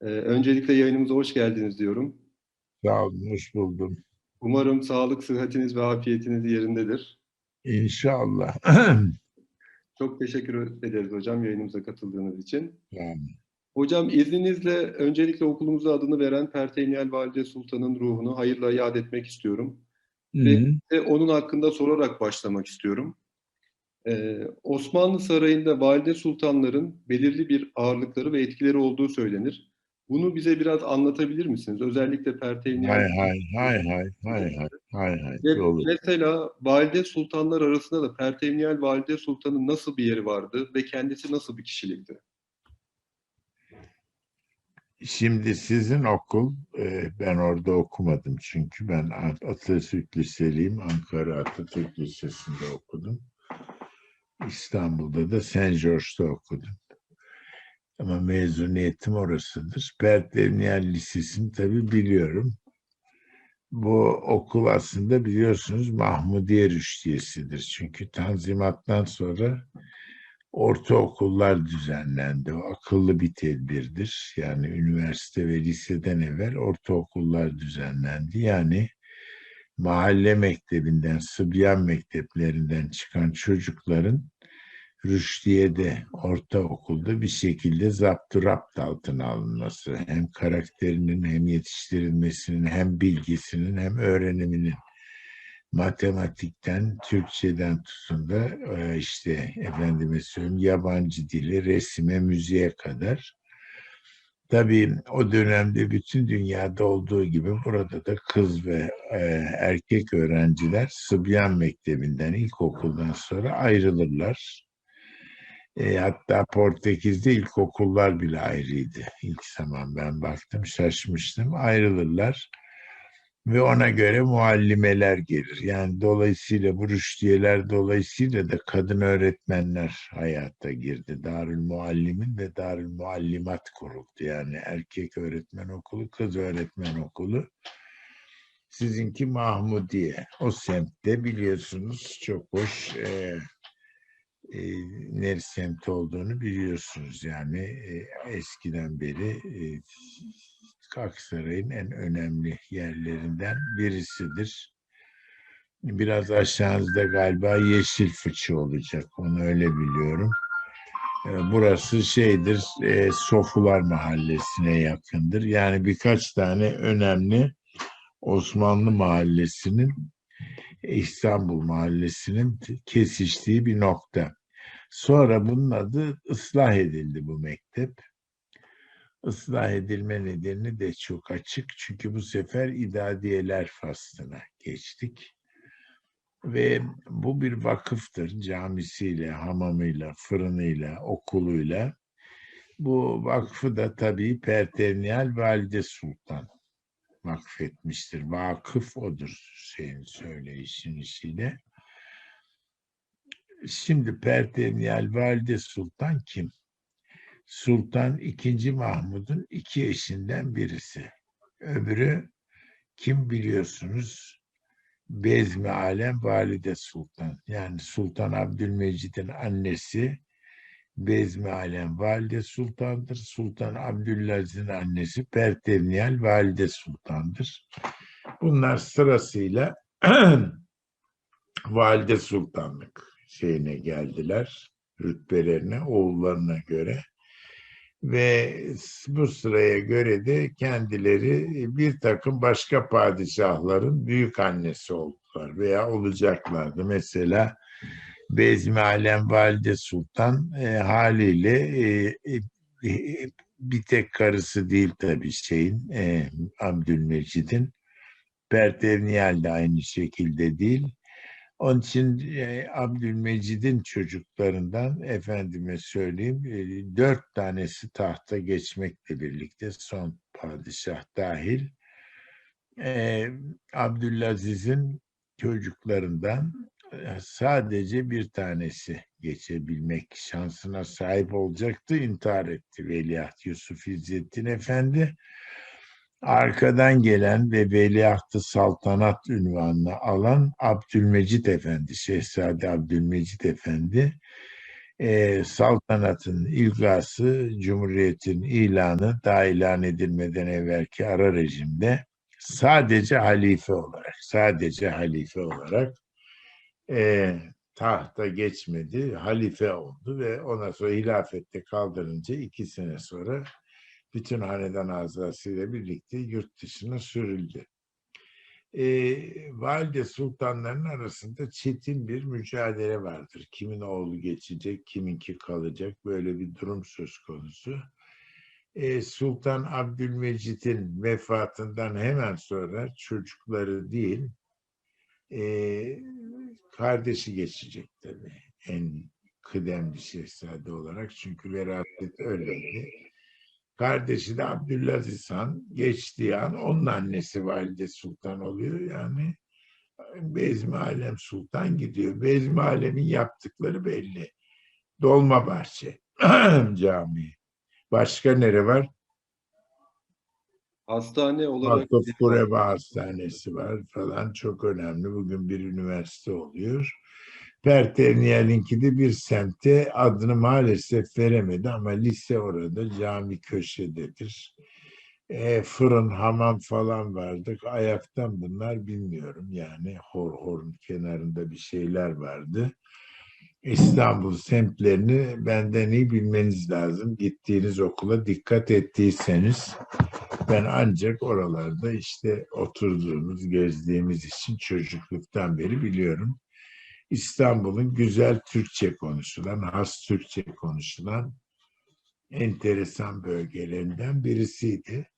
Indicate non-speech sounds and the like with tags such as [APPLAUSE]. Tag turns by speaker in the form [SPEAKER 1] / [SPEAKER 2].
[SPEAKER 1] Ee, öncelikle yayınımıza hoş geldiniz diyorum.
[SPEAKER 2] Sağ olun, hoş buldum.
[SPEAKER 1] Umarım sağlık, sıhhatiniz ve afiyetiniz yerindedir.
[SPEAKER 2] İnşallah. [CLEARS THROAT]
[SPEAKER 1] Çok teşekkür ederiz hocam yayınımıza katıldığınız için.
[SPEAKER 2] yani,
[SPEAKER 1] Hocam izninizle öncelikle okulumuza adını veren Perteyniyel Valide Sultan'ın ruhunu hayırla yad etmek istiyorum. Hı
[SPEAKER 2] hı.
[SPEAKER 1] Ve onun hakkında sorarak başlamak istiyorum. Ee, Osmanlı Sarayı'nda valide sultanların belirli bir ağırlıkları ve etkileri olduğu söylenir. Bunu bize biraz anlatabilir misiniz? Özellikle Perteyniyel...
[SPEAKER 2] Hay hay hay hay hay hay hay hay.
[SPEAKER 1] Ve
[SPEAKER 2] doğru.
[SPEAKER 1] mesela valide sultanlar arasında da Perteyniyel valide sultanın nasıl bir yeri vardı ve kendisi nasıl bir kişilikti?
[SPEAKER 2] Şimdi sizin okul, e, ben orada okumadım çünkü ben At- Atatürk Liseliyim. Ankara Atatürk Lisesi'nde okudum. İstanbul'da da St. George'da okudum. Ama mezuniyetim orasıdır. Pertevniyel Lisesi'ni tabii biliyorum. Bu okul aslında biliyorsunuz Mahmudiye Rüştiyesi'dir. Çünkü Tanzimat'tan sonra ortaokullar düzenlendi. O akıllı bir tedbirdir. Yani üniversite ve liseden evvel ortaokullar düzenlendi. Yani mahalle mektebinden, Sıbyan mekteplerinden çıkan çocukların Rüşdiye'de, ortaokulda bir şekilde zapturapt altına alınması, hem karakterinin hem yetiştirilmesinin hem bilgisinin hem öğreniminin matematikten, Türkçeden tutun da e, işte efendime söyleyeyim yabancı dili, resime, müziğe kadar. Tabii o dönemde bütün dünyada olduğu gibi burada da kız ve e, erkek öğrenciler Sıbyan Mektebi'nden, ilkokuldan sonra ayrılırlar. E, hatta Portekiz'de ilkokullar bile ayrıydı. İlk zaman ben baktım şaşmıştım. Ayrılırlar ve ona göre muallimeler gelir. Yani dolayısıyla bu rüştiyeler dolayısıyla da kadın öğretmenler hayata girdi. Darül Muallimin ve Darül Muallimat kuruldu. Yani erkek öğretmen okulu, kız öğretmen okulu. Sizinki Mahmudiye. O semtte biliyorsunuz çok hoş e, e, neri semti olduğunu biliyorsunuz. Yani e, eskiden beri e, Aksaray'ın en önemli yerlerinden birisidir. Biraz aşağınızda galiba Yeşil Fıçı olacak. Onu öyle biliyorum. E, Burası şeydir, e, Sofular Mahallesi'ne yakındır. Yani birkaç tane önemli Osmanlı Mahallesi'nin İstanbul Mahallesi'nin kesiştiği bir nokta. Sonra bunun adı ıslah edildi bu mektep. Islah edilme nedeni de çok açık. Çünkü bu sefer idadiyeler faslına geçtik. Ve bu bir vakıftır. Camisiyle, hamamıyla, fırınıyla, okuluyla. Bu vakfı da tabii Pertevniyal Valide Sultan vakfetmiştir. Vakıf odur şeyin söyleyişin işiyle. Şimdi Pertevniyal Valide Sultan kim? Sultan II. Mahmud'un iki eşinden birisi. Öbürü kim biliyorsunuz? Bezmi Alem Valide Sultan. Yani Sultan Abdülmecid'in annesi Bezmi Alem Valide Sultan'dır. Sultan Abdülaziz'in annesi Pertevniyal Valide Sultan'dır. Bunlar sırasıyla [CLEARS THROAT] Valide Sultanlık şeyine geldiler, rütbelerine, oğullarına göre. Ve bu sıraya göre de kendileri bir takım başka padişahların büyük annesi oldular veya olacaklardı. Mesela Bezmi Alem Valide Sultan e, haliyle e, e, bir tek karısı değil tabii şeyin e, Abdülmecid'in. Pertevniyal de aynı şekilde değil. Onun için e, Abdülmecid'in çocuklarından efendime söyleyeyim e, dört tanesi tahta geçmekle birlikte son padişah dahil e, Abdülaziz'in çocuklarından e, sadece bir tanesi geçebilmek şansına sahip olacaktı. intihar etti Veliaht Yusuf İzzettin Efendi. arkadan gelen ve veliahtı saltanat ünvanını alan Abdülmecit Efendi, Şehzade Abdülmecit Efendi, saltanatın ilgası, Cumhuriyet'in ilanı daha ilan edilmeden evvelki ara rejimde sadece halife olarak, sadece halife olarak e, tahta geçmedi, halife oldu ve ondan sonra hilafette kaldırınca iki sene sonra bütün hanedan azasıyla birlikte yurt dışına sürüldü. E, valide sultanların arasında çetin bir mücadele vardır. Kimin oğlu geçecek, kiminki kalacak böyle bir durum söz konusu. E, Sultan Abdülmecit'in vefatından hemen sonra çocukları değil, e, kardeşi geçecek tabii en kıdemli şehzade olarak çünkü veraset öyleydi. Kardeşi de Abdülaziz Han geçtiği an onun annesi Valide Sultan oluyor yani Bezmi Alem Sultan gidiyor. Bezmi Alem'in yaptıkları belli. Dolmabahçe [CLEARS THROAT] Camii. Başka nere var?
[SPEAKER 1] Hastane olarak
[SPEAKER 2] Kureba Hastanesi var falan çok önemli. Bugün bir üniversite oluyor. Pertevniyel'inki de bir semte adını maalesef veremedi ama lise orada cami köşededir. E, fırın, hamam falan vardı. Ayaktan bunlar bilmiyorum yani hor horun kenarında bir şeyler vardı. İstanbul semtlerini benden iyi bilmeniz lazım. Gittiğiniz okula dikkat ettiyseniz ben ancak oralarda işte oturduğumuz, gezdiğimiz için çocukluktan beri biliyorum. İstanbul'un güzel Türkçe konuşulan, has Türkçe konuşulan enteresan bölgelerinden birisiydi.